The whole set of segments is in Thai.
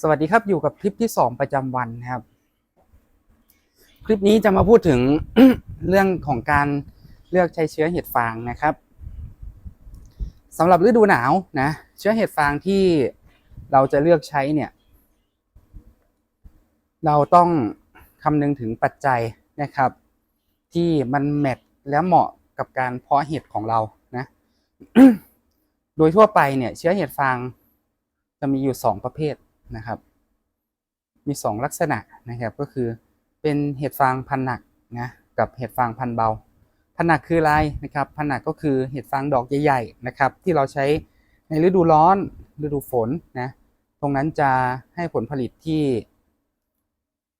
สวัสดีครับอยู่กับคลิปที่ 2 ประจำวันนะครับ คลิปนี้จะมาพูดถึงเรื่องของการเลือกใช้เชื้อเห็ดฟางนะครับสำหรับฤดูหนาวนะเชื้อเห็ดฟางที่เราจะเลือกใช้เนี่ย เราต้องคำนึงถึงปัจจัยนะครับ ที่มันแมทและเหมาะกับการเพาะเห็ดของเรานะโดยทั่วไปเนี่ย เชื้อเห็ดฟางจะมีอยู่สองประเภท นะครับ มีสองลักษณะนะครับก็คือเป็นเห็ดฟางพันหนักนะกับเห็ดฟางพันเบา พันหนักคืออะไรนะครับพันหนักก็คือเห็ดฟางดอกใหญ่ๆนะครับที่เราใช้ในฤดูร้อนฤดูฝนนะตรงนั้นจะให้ผลผลิตที่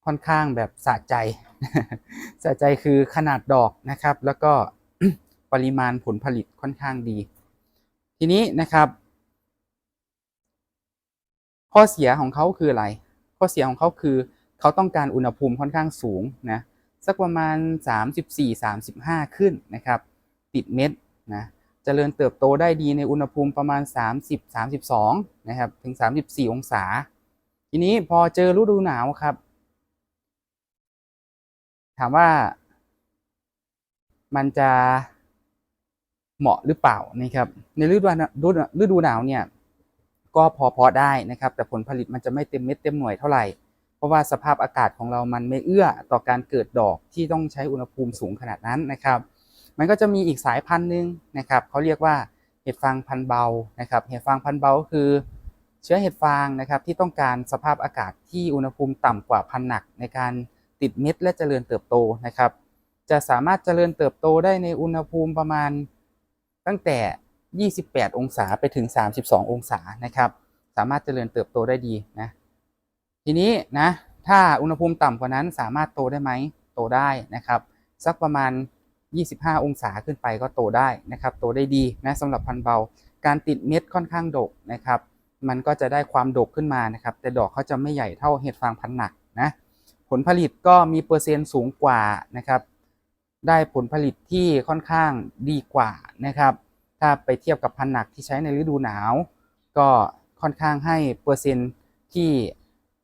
ค่อนข้างแบบสะใจสะใจคือขนาดดอกนะครับ แล้วก็ปริมาณผลผลิตค่อนข้างดี ทีนี้นะครับ ข้อเสียของเขาคืออะไร ข้อเสียของเขาคือเขาต้องการอุณหภูมิค่อนข้างสูงนะสักประมาณ 34-35 ขึ้นนะครับ ติดเม็ดนะจเจริญเติบโตได้ดีในอุณหภูมิประมาณ 30-32 นะครับ ถึง 34 องศา ทีนี้พอเจอฤดูหนาวครับ ถามว่า มันจะเหมาะหรือเปล่านะครับ ในฤดูฤดูหนาวเนี่ย ก็พอพอได้นะครับ แต่ผลผลิตมันจะไม่เต็มเม็ดเต็มหน่วยเท่าไหร่ เพราะว่าสภาพอากาศของเรามันไม่เอื้อต่อการเกิดดอกที่ต้องใช้อุณหภูมิสูงขนาดนั้นนะครับ มันก็จะมีอีกสายพันธุ์หนึ่งนะครับเขาเรียกว่าเห็ดฟางพันเบานะครับ เห็ดฟางพันเบาก็คือ เชื้อเห็ดฟางนะครับที่ต้องการสภาพอากาศที่อุณหภูมิต่ำกว่าพันหนักในการติดเม็ดและเจริญเติบโตนะครับ จะสามารถเจริญเติบโตได้ในอุณหภูมิประมาณตั้งแต่ 28 องศาไปถึง 32 องศานะครับ สามารถเจริญเติบโตได้ดีนะ ทีนี้นะ ถ้าอุณหภูมิต่ำกว่านั้นสามารถโตได้ไหม โตได้นะครับ สักประมาณ 25 องศาขึ้นไปก็โตได้นะครับ โตได้ดีนะสำหรับพันธุ์เบา การติดเม็ดค่อนข้างดกนะครับ มันก็จะได้ความดกขึ้นมานะครับ แต่ดอกเขาจะไม่ใหญ่เท่าเห็ดฟางพันหนักนะ ผลผลิตก็มีเปอร์เซ็นต์สูงกว่านะครับ ได้ผลผลิตที่ค่อนข้างดีกว่านะครับ ถ้าไปเทียบกับพันหนักที่ใช้ในฤดูหนาว ก็ค่อนข้างให้เปอร์เซ็นต์ที่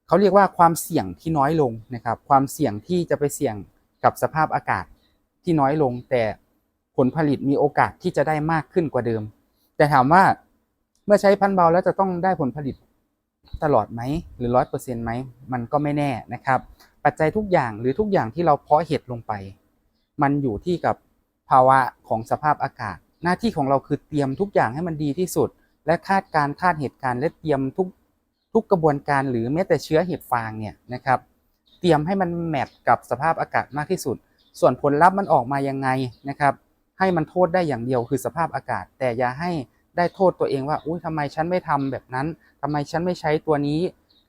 เขาเรียกว่าความเสี่ยงที่น้อยลงนะครับ ความเสี่ยงที่จะไปเสี่ยงกับสภาพอากาศที่น้อยลง แต่ผลผลิตมีโอกาสที่จะได้มากขึ้นกว่าเดิม แต่ถามว่าเมื่อใช้พันเบาแล้วจะต้องได้ผลผลิตตลอดไหมหรือร้อยเปอร์เซ็นต์ไหมมันก็ไม่แน่นะครับ ปัจจัยทุกอย่างหรือทุกอย่างที่เราเพาะเห็ดลงไป มันอยู่ที่กับภาวะของสภาพอากาศ หน้าที่ของเราคือเตรียมทุกอย่างให้มันดีที่สุด และคาดการคาดเหตุการณ์และเตรียมทุกทุกกระบวนการหรือแม้แต่เชื้อเห็ดฟางเนี่ยนะครับ เตรียมให้มันแมทกับสภาพอากาศมากที่สุด ส่วนผลลัพธ์มันออกมายังไงนะครับ ให้มันโทษได้อย่างเดียวคือสภาพอากาศ แต่อย่าให้ได้โทษตัวเองว่าอุ้ยทำไมฉันไม่ทำแบบนั้นทำไมฉันไม่ใช้ตัวนี้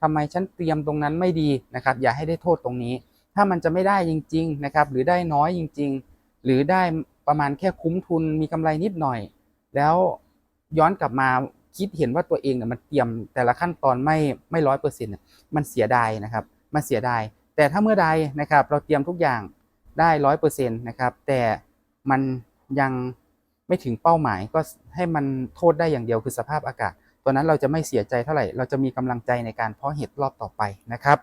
ทำไมฉันเตรียมตรงนั้นไม่ดีนะครับ อย่าให้ได้โทษตรงนี้ ถ้ามันจะไม่ได้จริง ๆนะครับ หรือได้น้อยจริง ๆ หรือได้ ประมาณแค่คุ้มทุนมีกำไรนิดหน่อย แล้วย้อนกลับมาคิดเห็นว่าตัวเองเนี่ยมันเตรียมแต่ละขั้นตอนไม่ไม่ร้อยเปอร์เซ็นต์มันเสียดายนะครับมันเสียดาย แต่ถ้าเมื่อใดนะครับเราเตรียมทุกอย่างได้ร้อยเปอร์เซ็นต์นะครับแต่มันยังไม่ถึงเป้าหมายก็ให้มันโทษได้อย่างเดียวคือสภาพอากาศ ตัวนั้นเราจะไม่เสียใจเท่าไหร่ เราจะมีกำลังใจในการเพาะเห็ดรอบต่อไปนะครับ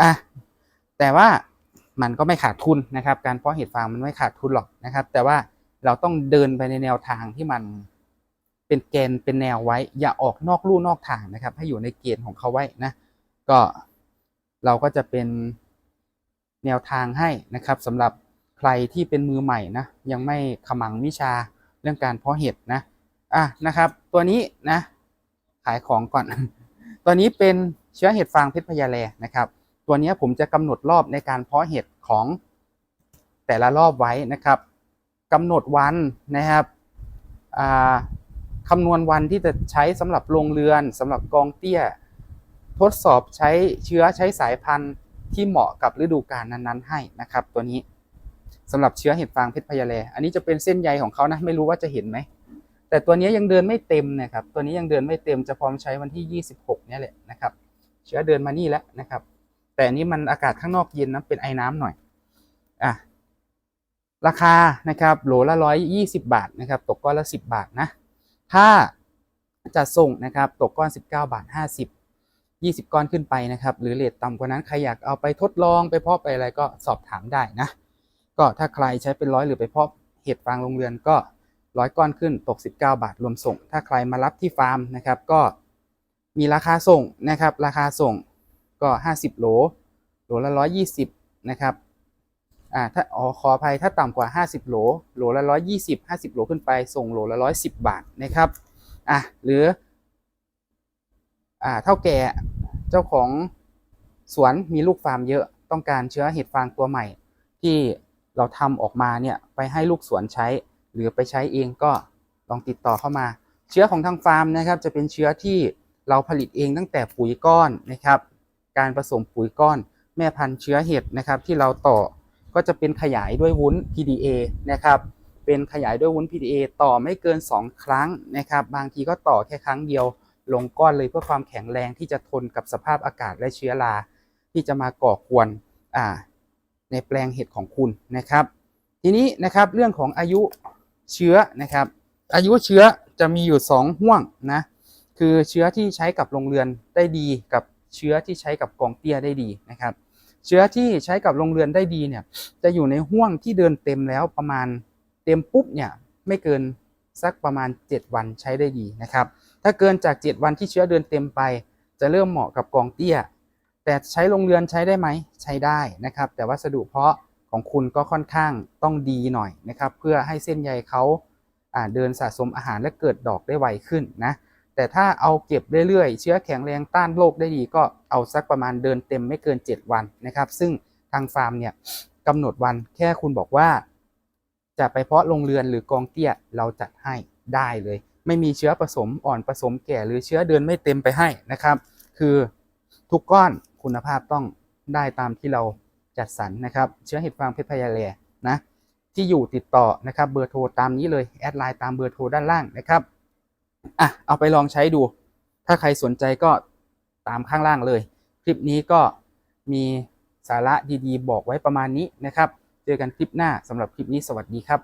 อะแต่ว่า มันก็ไม่ขาดทุนนะครับ การเพาะเห็ดฟางมันไม่ขาดทุนหรอกนะครับ แต่ว่าเราต้องเดินไปในแนวทางที่มันเป็นเกณฑ์เป็นแนวไว้ อย่าออกนอกลู่นอกทางนะครับ ให้อยู่ในเกณฑ์ของเขาไว้นะ ก็เราก็จะเป็นแนวทางให้นะครับสำหรับใครที่เป็นมือใหม่นะยังไม่ขมังวิชาเรื่องการเพาะเห็ดนะอะนะครับ ตัวนี้นะ ขายของก่อน ตัวนี้เป็นเชื้อเห็ดฟางเพชรพญาแลนะครับ ตัวนี้ผมจะกำหนดรอบในการเพาะเห็ดของแต่ละรอบไว้นะครับกำหนดวันนะครับคำนวณวันที่จะใช้สำหรับโรงเรือนสำหรับกองเตี้ย ทดสอบใช้เชื้อใช้สายพันธุ์ที่เหมาะกับฤดูกาลนั้นๆ ให้นะครับ ตัวนี้สำหรับเชื้อเห็ดฟางเพชรพญาแลอันนี้จะเป็นเส้นใยของเขานะไม่รู้ว่าจะเห็นไหมแต่ตัวนี้ยังเดินไม่เต็มนะครับตัวนี้ยังเดินไม่เต็มจะพร้อมใช้วันที่ 26เนี่ยแหละนะครับ เชื้อเดินมานี่แล้วนะครับ แต่นี้มันอากาศข้างนอกเย็นนะเป็นไอ้น้ำหน่อยอะราคานะครับโหลละร้อยยี่สิบาทนะครับ ตกก้อนละสิบบาทนะ ถ้าจะส่งนะครับตกก้อนสิบเก้าบาทห้าสิบ20ก้อนขึ้นไปนะครับ หรือเลทต่ำกว่านั้นใครอยากเอาไปทดลองไปเพาะไปอะไรก็สอบถามได้นะ ก็ถ้าใครใช้เป็นร้อยหรือไปเพาะเห็ดฟางโรงเรือนก็ร้อยก้อนขึ้นตก 19 บาทรวมส่ง ถ้าใครมารับที่ฟาร์มนะครับ ก็มีราคาส่งนะครับ ราคาส่ง ก็ 50 โหล โหลละ 120 นะครับ อ่า ถ้า อ๋อ ขออภัย ถ้าต่ำกว่า 50 โหล โหลละ 120 50 โหลขึ้นไป ส่งโหลละ 110 บาท นะครับ อะ หรือ อ่า เท่าแก่ เจ้าของสวนมีลูกฟาร์มเยอะ ต้องการเชื้อเห็ดฟางตัวใหม่ ที่เราทำออกมาเนี่ย ไปให้ลูกสวนใช้ หรือไปใช้เองก็ลองติดต่อเข้ามา เชื้อของทางฟาร์มนะครับ จะเป็นเชื้อที่เราผลิตเองตั้งแต่ปุ๋ยก้อนนะครับ การผสมปุ๋ยก้อนแม่พันธุ์เชื้อเห็ดนะครับที่เราต่อก็จะเป็นขยายด้วยวุ้น PDA นะครับเป็นขยายด้วยวุ้น PDA ต่อไม่เกิน 2 ครั้งนะครับบางทีก็ต่อแค่ครั้งเดียวลงก้อนเลยเพื่อความแข็งแรงที่จะทนกับสภาพอากาศและเชื้อราที่จะมาก่อกวนในแปลงเห็ดของคุณนะครับ ทีนี้นะครับเรื่องของอายุเชื้อนะครับ อายุเชื้อจะมีอยู่ 2 ห่วงนะคือเชื้อที่ใช้กับโรงเรือนได้ดีกับ เชื้อที่ใช้กับกองเตี้ยได้ดีนะครับ เชื้อที่ใช้กับโรงเรือนได้ดีเนี่ยจะอยู่ในห่วงที่เดินเต็มแล้วประมาณเต็มปุ๊บเนี่ยไม่เกินสักประมาณ 7 วันใช้ได้ดีนะครับ ถ้าเกินจาก 7 วันที่เชื้อเดินเต็มไป จะเริ่มเหมาะกับกองเตี้ย แต่ใช้โรงเรือนใช้ได้ไหมใช้ได้นะครับ แต่วัสดุเพาะของคุณก็ค่อนข้างต้องดีหน่อยนะครับ เพื่อให้เส้นใยเขาอ่าเดินสะสมอาหารและเกิดดอกได้ไวขึ้นนะ แต่ถ้าเอาเก็บเรื่อยๆ เชื้อแข็งแรงต้านโรคได้ดีก็เอาสักประมาณเดินเต็มไม่เกิน 7 วันนะครับ ซึ่งทางฟาร์มเนี่ยกำหนดวันแค่คุณบอกว่า จะไปเพาะโรงเรือนหรือกองเตี้ยเราจัดให้ได้เลย ไม่มีเชื้อผสมอ่อนผสมแก่หรือเชื้อเดินไม่เต็มไปให้นะครับ คือทุกก้อนคุณภาพต้องได้ตามที่เราจัดสรรนะครับ เชื้อเห็ดฟางเพชรพยาแลนะที่อยู่ติดต่อนะครับเบอร์โทรตามนี้เลยแอดไลน์ตามเบอร์โทรด้านล่างนะครับ อะเอาไปลองใช้ดู ถ้าใครสนใจก็ตามข้างล่างเลย คลิปนี้ก็มีสาระดีๆ บอกไว้ประมาณนี้นะครับ เจอกันคลิปหน้าสำหรับคลิปนี้สวัสดีครับ